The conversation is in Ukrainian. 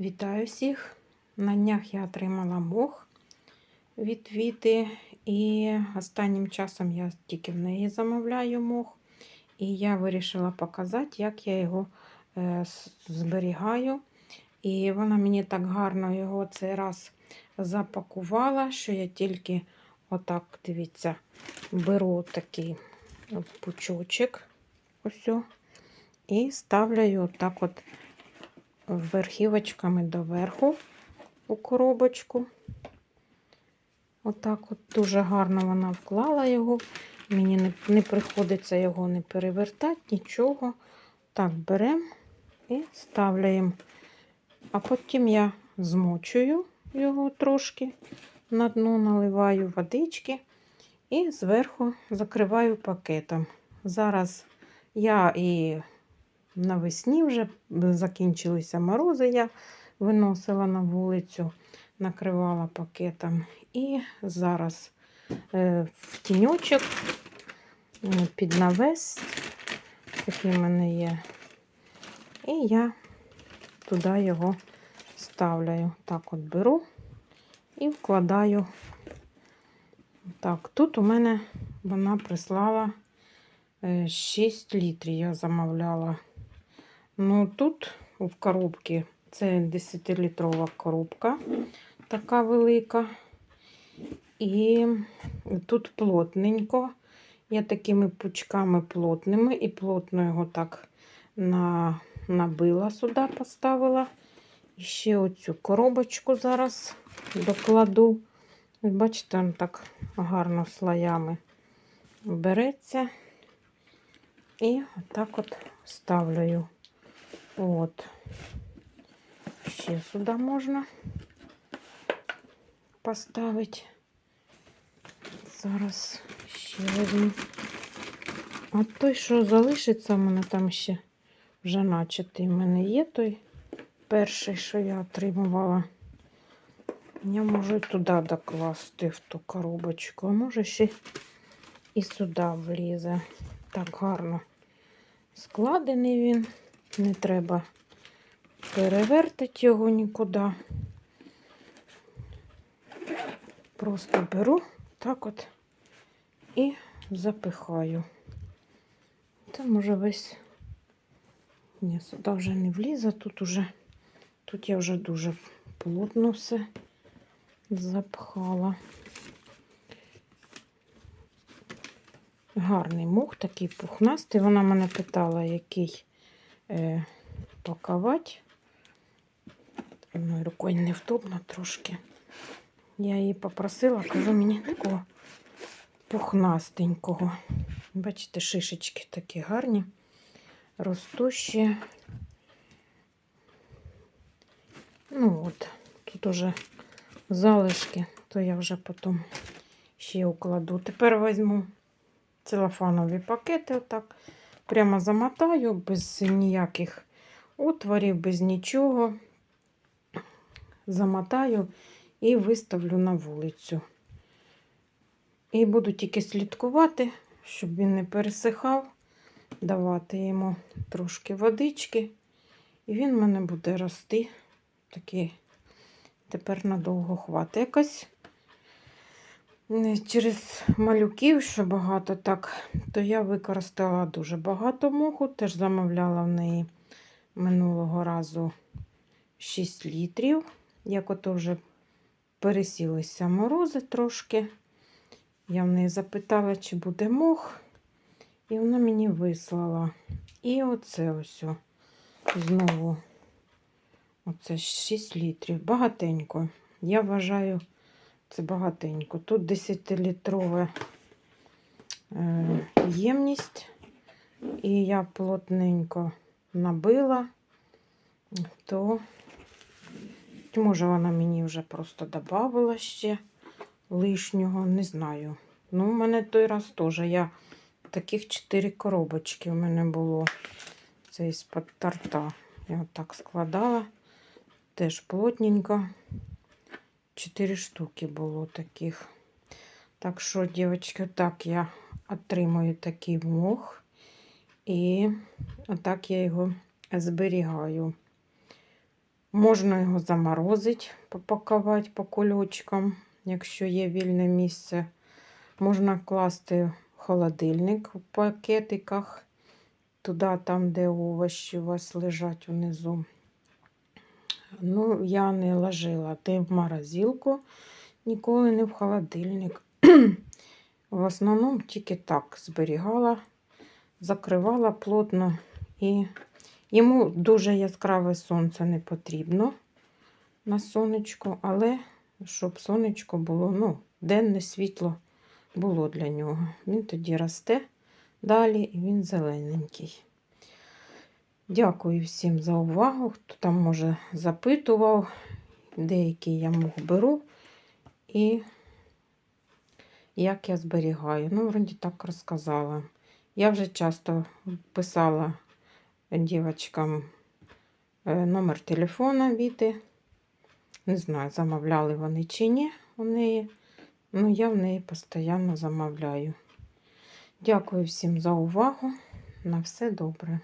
Вітаю всіх! На днях я отримала мох від Віти, і останнім часом я тільки в неї замовляю мох. І я вирішила показати, як я його е, зберігаю. І вона мені так гарно його цей раз запакувала, що я тільки отак, дивіться, беру такий пучочок, ось, і ставлю отак от верхівочками доверху у коробочку. Отак от дуже гарно вона вклала його. Мені не, не приходиться його не перевертати, нічого. Так, беремо і ставляємо. А потім я змочую його трошки на дно, наливаю водички і зверху закриваю пакетом. Зараз я і навесні вже закінчилися морози, я виносила на вулицю, накривала пакетом. І зараз е, в тіньочок е, під навес, такий в мене є. І я туди його ставляю. Так от беру і вкладаю. Так, тут у мене вона прислала е, 6 літрів, я замовляла. Ну, тут в коробці це 10-літрова коробка, така велика. І тут плотненько. Я такими пучками плотними і плотно його так на, набила сюди, поставила. І ще оцю коробочку зараз докладу. Бачите, він так гарно слоями береться. І отак от ставлю. От. Ще сюди можна поставити. Зараз ще один. А той, що залишиться, в мене там ще вже начатий. У мене є той перший, що я отримувала. Я можу туди докласти в ту коробочку, а може ще і сюди влізе. Так гарно складений він. Не треба перевертити його нікуди. Просто беру так от і запихаю. Це може весь. Ні, сюди вже не влізе, тут уже, тут я вже дуже плотно все запхала. Гарний мух, такий пухнастий. Вона мене питала, який е, пакувати. Одною рукою невдобно трошки. Я її попросила, кажу, мені такого пухнастенького. Бачите, шишечки такі гарні, ростущі. Ну от, тут уже залишки, то я вже потім ще укладу. Тепер візьму целофанові пакети, отак, прямо замотаю, без ніяких отворів, без нічого. Замотаю і виставлю на вулицю. І буду тільки слідкувати, щоб він не пересихав, давати йому трошки водички. І він в мене буде рости. Такий тепер надовго хватить. Якось через малюків, що багато так, то я використала дуже багато моху. Теж замовляла в неї минулого разу 6 літрів. Як ото вже пересілися морози трошки. Я в неї запитала, чи буде мох, і вона мені вислала. І оце ось знову оце 6 літрів. Багатенько. Я вважаю, це багатенько. Тут 10-літрова е, ємність, і я плотненько набила, то може вона мені вже просто додавала ще лишнього, не знаю. Ну, у мене той раз теж я таких 4 коробочки у мене було. Це із-під торта. Я отак складала. Теж плотненько. 4 штуки було таких. Так що, дівчатки, так я отримую такий мох. І отак я його зберігаю. Можна його заморозити, попакувати по кульочкам, якщо є вільне місце. Можна класти в холодильник в пакетиках, туди, там, де овочі у вас лежать внизу. Ну, я не ложила ти в морозилку, ніколи не в холодильник. В основному тільки так зберігала, закривала плотно і йому дуже яскраве сонце не потрібно на сонечку, але щоб сонечко було, ну, денне світло було для нього. Він тоді росте далі і він зелененький. Дякую всім за увагу. Хто там, може, запитував, деякі я мух беру і як я зберігаю. Ну, вроді так розказала. Я вже часто писала дівчаткам е, номер телефона Віти. Не знаю, замовляли вони чи ні у неї. Ну, я в неї постійно замовляю. Дякую всім за увагу. На все добре.